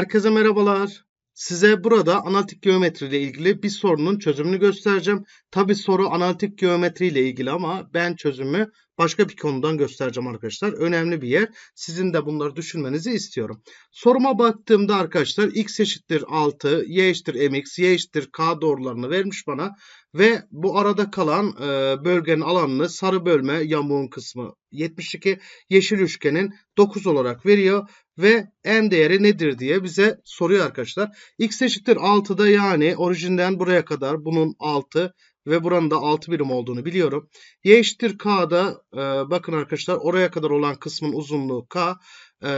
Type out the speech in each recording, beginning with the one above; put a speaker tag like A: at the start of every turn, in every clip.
A: Herkese merhabalar. Size burada analitik geometri ile ilgili bir sorunun çözümünü göstereceğim. Tabi soru analitik geometri ile ilgili ama ben çözümü başka bir konudan göstereceğim arkadaşlar. Önemli bir yer. Sizin de bunları düşünmenizi istiyorum. Soruma baktığımda arkadaşlar x eşittir 6, y eşittir mx, y eşittir k doğrularını vermiş bana. Ve bu arada kalan e, bölgenin alanını sarı bölme yamuğun kısmı 72, yeşil üçgenin 9 olarak veriyor ve n değeri nedir diye bize soruyor arkadaşlar. x eşittir 6'da yani orijinden buraya kadar bunun 6 ve buranın da 6 birim olduğunu biliyorum. y eşittir k'da e, bakın arkadaşlar oraya kadar olan kısmın uzunluğu k e,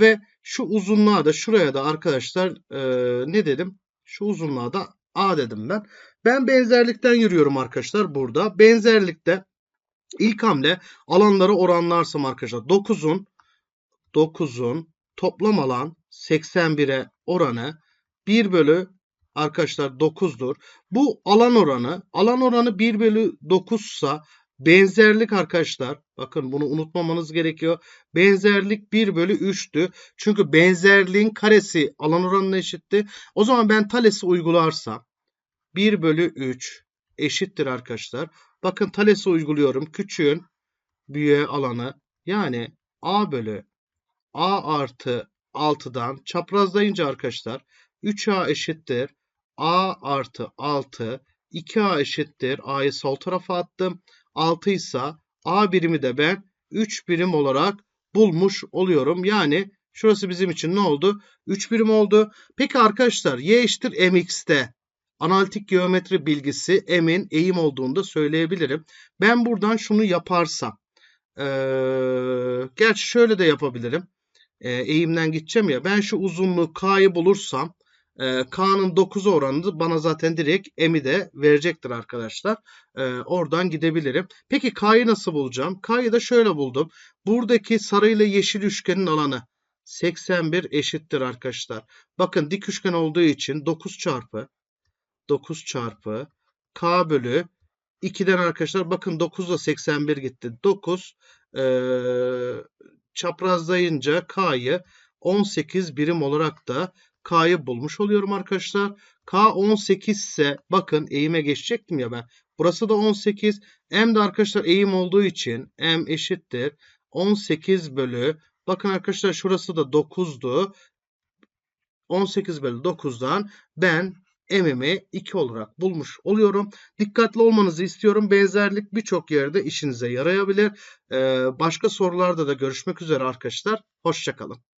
A: ve şu uzunluğa da şuraya da arkadaşlar e, ne dedim? Şu uzunluğa da a dedim ben. Ben benzerlikten yürüyorum arkadaşlar burada. Benzerlikte ilk hamle alanları oranlarsam arkadaşlar 9'un 9'un toplam alan 81'e oranı 1 bölü arkadaşlar 9'dur. Bu alan oranı alan oranı 1 bölü 9 ise benzerlik arkadaşlar bakın bunu unutmamanız gerekiyor. Benzerlik 1 bölü 3'tü. Çünkü benzerliğin karesi alan oranına eşitti. O zaman ben Thales'i uygularsam 1 bölü 3 eşittir arkadaşlar. Bakın Thales'i uyguluyorum. Küçüğün büyüğe alanı yani A bölü A artı 6'dan çaprazlayınca arkadaşlar 3A eşittir. A artı 6 2A eşittir. A'yı sol tarafa attım. 6 ise A birimi de ben 3 birim olarak bulmuş oluyorum. Yani şurası bizim için ne oldu? 3 birim oldu. Peki arkadaşlar y eşittir mx'te analitik geometri bilgisi m'in eğim olduğunu da söyleyebilirim. Ben buradan şunu yaparsam ee, gerçi şöyle de yapabilirim e, eğimden gideceğim ya. Ben şu uzunluğu K'yı bulursam e, K'nın 9 oranı bana zaten direkt M'i de verecektir arkadaşlar. E, oradan gidebilirim. Peki K'yı nasıl bulacağım? K'yı da şöyle buldum. Buradaki sarı ile yeşil üçgenin alanı 81 eşittir arkadaşlar. Bakın dik üçgen olduğu için 9 çarpı 9 çarpı K bölü 2'den arkadaşlar bakın 9 ile 81 gitti. 9 e, çaprazlayınca K'yı 18 birim olarak da K'yı bulmuş oluyorum arkadaşlar. K 18 ise bakın eğime geçecektim ya ben. Burası da 18. M de arkadaşlar eğim olduğu için M eşittir. 18 bölü bakın arkadaşlar şurası da 9'du. 18 bölü 9'dan ben m'imi 2 olarak bulmuş oluyorum. Dikkatli olmanızı istiyorum. Benzerlik birçok yerde işinize yarayabilir. Ee, başka sorularda da görüşmek üzere arkadaşlar. Hoşçakalın.